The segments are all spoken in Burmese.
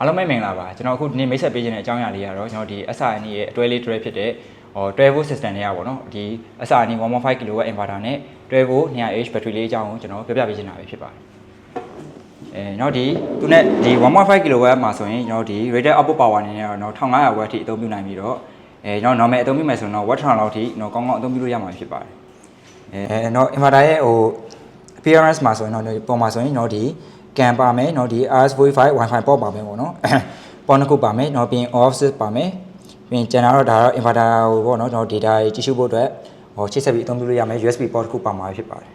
အားလုံးပဲမင်္ဂလာပါကျွန်တော်အခုဒီနေ့မိတ်ဆက်ပေးခြင်းတဲ့အကြောင်းအရာလေးကတော့ကျွန်တော်ဒီ SRN ရဲ့အတွဲလေးတွဲဖြစ်တဲ့ဟော12 volt system တွေကပေါ့နော်ဒီ SRN 1.5 kW inverter နဲ့12 volt 200H battery လေးအကြောင်းကိုကျွန်တော်ပြောပြပေးခြင်းတာပဲဖြစ်ပါတယ်အဲကျွန်တော်ဒီသူနဲ့ဒီ1.5 kW မှာဆိုရင်ကျွန်တော်ဒီ rated output power အနေနဲ့တော့ကျွန်တော်1500 watt အထိအသုံးပြုနိုင်ပြီးတော့အဲကျွန်တော် normal အသုံးပြုမယ်ဆိုရင်တော့ watt 1000လောက်အထိကျွန်တော်ကောင်းကောင်းအသုံးပြုလို့ရမှာဖြစ်ပါတယ်အဲကျွန်တော် inverter ရဲ့ဟို appearance မှာဆိုရင်တော့ပုံမှာဆိုရင်ကျွန်တော်ဒီ can ပါမယ်เนาะဒီ RS45 Wi-Fi port ပါမယ်ပေါ့နော် port နှစ်ခုပါမယ်เนาะပြီးရင် offset ပါမယ်ပြီးရင်ကျန်တာတော့ဒါတော့ inverter ဟိုပေါ့နော်ကျွန်တော် data ကြီးကြည့်ရှုဖို့အတွက်ဟိုချိတ်ဆက်ပြီးအသုံးပြုလို့ရမယ် USB port တစ်ခုပါမှာဖြစ်ပါတယ်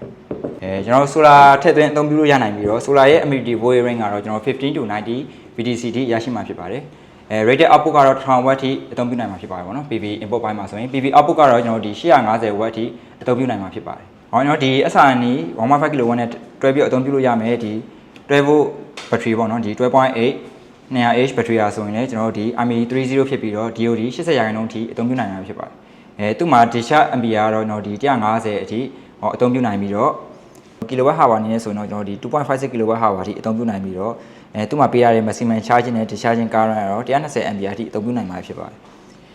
အဲကျွန်တော် solar ထည့်သွင်းအသုံးပြုလို့ရနိုင်ပြီးတော့ solar ရဲ့ amenity volt range ကတော့ကျွန်တော်15 to 90 VDC ထိရရှိမှာဖြစ်ပါတယ်အဲ rated output ကတော့1000 watt ထိအသုံးပြုနိုင်မှာဖြစ်ပါတယ်ပေါ့နော် PV input ပိုင်းမှာဆိုရင် PV output ကတော့ကျွန်တော်ဒီ850 watt ထိအသုံးပြုနိုင်မှာဖြစ်ပါတယ်ဟောကျွန်တော်ဒီ SRN 1.5 kW နဲ့တွဲပြီးအသုံးပြုလို့ရမယ်ဒီ 12 volt battery ပေါ့နော်ဒီ12.8 200H battery อ่ะဆိုရင်လည်းကျွန်တော်တို့ဒီ RME30 ဖြစ်ပြီးတော့ DOD 80ရာခိုင်နှုန်းအထိအသုံးပြုနိုင်မှာဖြစ်ပါတယ်အဲသူ့မှာ discharge ampere ကတော့ကျွန်တော်ဒီ150အထိဟောအသုံးပြုနိုင်ပြီးတော့ kilowatt hour အနေနဲ့ဆိုရင်တော့ကျွန်တော်ဒီ2.56 kilowatt hour အထိအသုံးပြုနိုင်ပြီးတော့အဲသူ့မှာပေးရတဲ့ maximum charging နဲ့ discharging current ကတော့120 ampere အထိအသုံးပြုနိုင်မှာဖြစ်ပါတယ်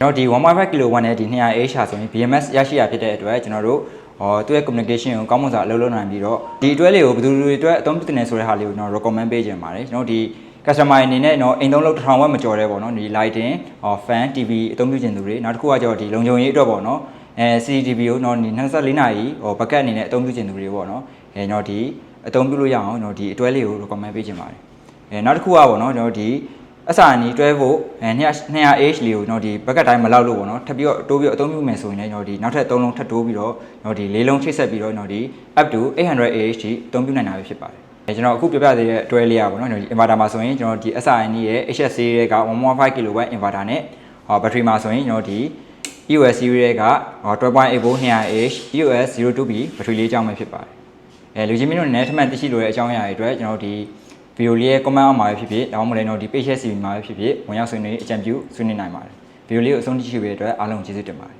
ကျွန်တော်ဒီ1.5 kilowatt နဲ့ဒီ 200H ဟာဆိုရင် BMS ရရှိရဖြစ်တဲ့အတွက်ကျွန်တော်တို့ဟောသူ့ရဲ့ communication ကိုကောင်းမွန်စွာအလုပ်လုပ်နိုင်ပြီးတော့ဒီအတွဲလေးကိုဘယ်သူတွေအတွက်အသုံးပြုတင်နေဆိုတဲ့ဟာလေးကိုကျွန်တော် recommend ပေးခြင်းပါတယ်ကျွန်တော်ဒီ customer အနေနဲ့တော့အိမ်သုံးလုံးတစ်ထောင်ဝက်မကျော်တဲ့ပေါ့နော်ဒီ lighting ဟော fan TV အသုံးပြုခြင်းသူတွေနောက်တစ်ခုကကျတော့ဒီလုံခြုံရေးအတွက်ပေါ့နော်အဲ CCTV ကိုတော့ဒီ24နာရီဟော backup အနေနဲ့အသုံးပြုခြင်းသူတွေပေါ့နော်အဲကျွန်တော်ဒီအသုံးပြုလို့ရအောင်ကျွန်တော်ဒီအတွဲလေးကို recommend ပေးခြင်းပါတယ်အဲနောက်တစ်ခုကပေါ့နော်ကျွန်တော်ဒီ အစာနီတွဲဖို့အဲ200 200H လေးကိုကျွန်တော်ဒီဘက်ကတိုင်းမလောက်လို့ပေါ့နော်ထပ်ပြီးတော့တိုးပြီးတော့အသုံးပြုမယ်ဆိုရင်လည်းကျွန်တော်ဒီနောက်ထပ်3လုံးထပ်တိုးပြီးတော့ကျွန်တော်ဒီ၄လုံးချိတ်ဆက်ပြီးတော့ကျွန်တော်ဒီ up to 800AH ထိအသုံးပြုနိုင်တာပဲဖြစ်ပါတယ်အဲကျွန်တော်အခုပြောပြသေးတဲ့တွဲလေးอ่ะပေါ့နော်ကျွန်တော်ဒီ inverter မှာဆိုရင်ကျွန်တော်ဒီ SRN ရဲ့ HS series တွေက1.5 kW inverter နဲ့ဟော battery မှာဆိုရင်ကျွန်တော်ဒီ EOS series တွေက12.8 volt 200H EOS 02B battery လေးအကြောင်းပဲဖြစ်ပါတယ်အဲလူချင်းမင်းတို့နဲ့ထမှန်သိရှိလိုတဲ့အကြောင်းအရာတွေအတွက်ကျွန်တော်ဒီ ဗီဒီယိုလေးရဲ့ comment အောက်မှာပဲဖြစ်ဖြစ်ဒါမှမဟုတ်လည်းတော့ဒီ page ရဲ့ CV မှာပဲဖြစ်ဖြစ်ဝင်ရောက်ဆွေးနွေးအကြံပြုဆွေးနွေးနိုင်ပါတယ်ဗီဒီယိုလေးကိုအဆုံးထိရှိပေးတဲ့အတွက်အားလုံးကျေးဇူးတင်ပါတယ်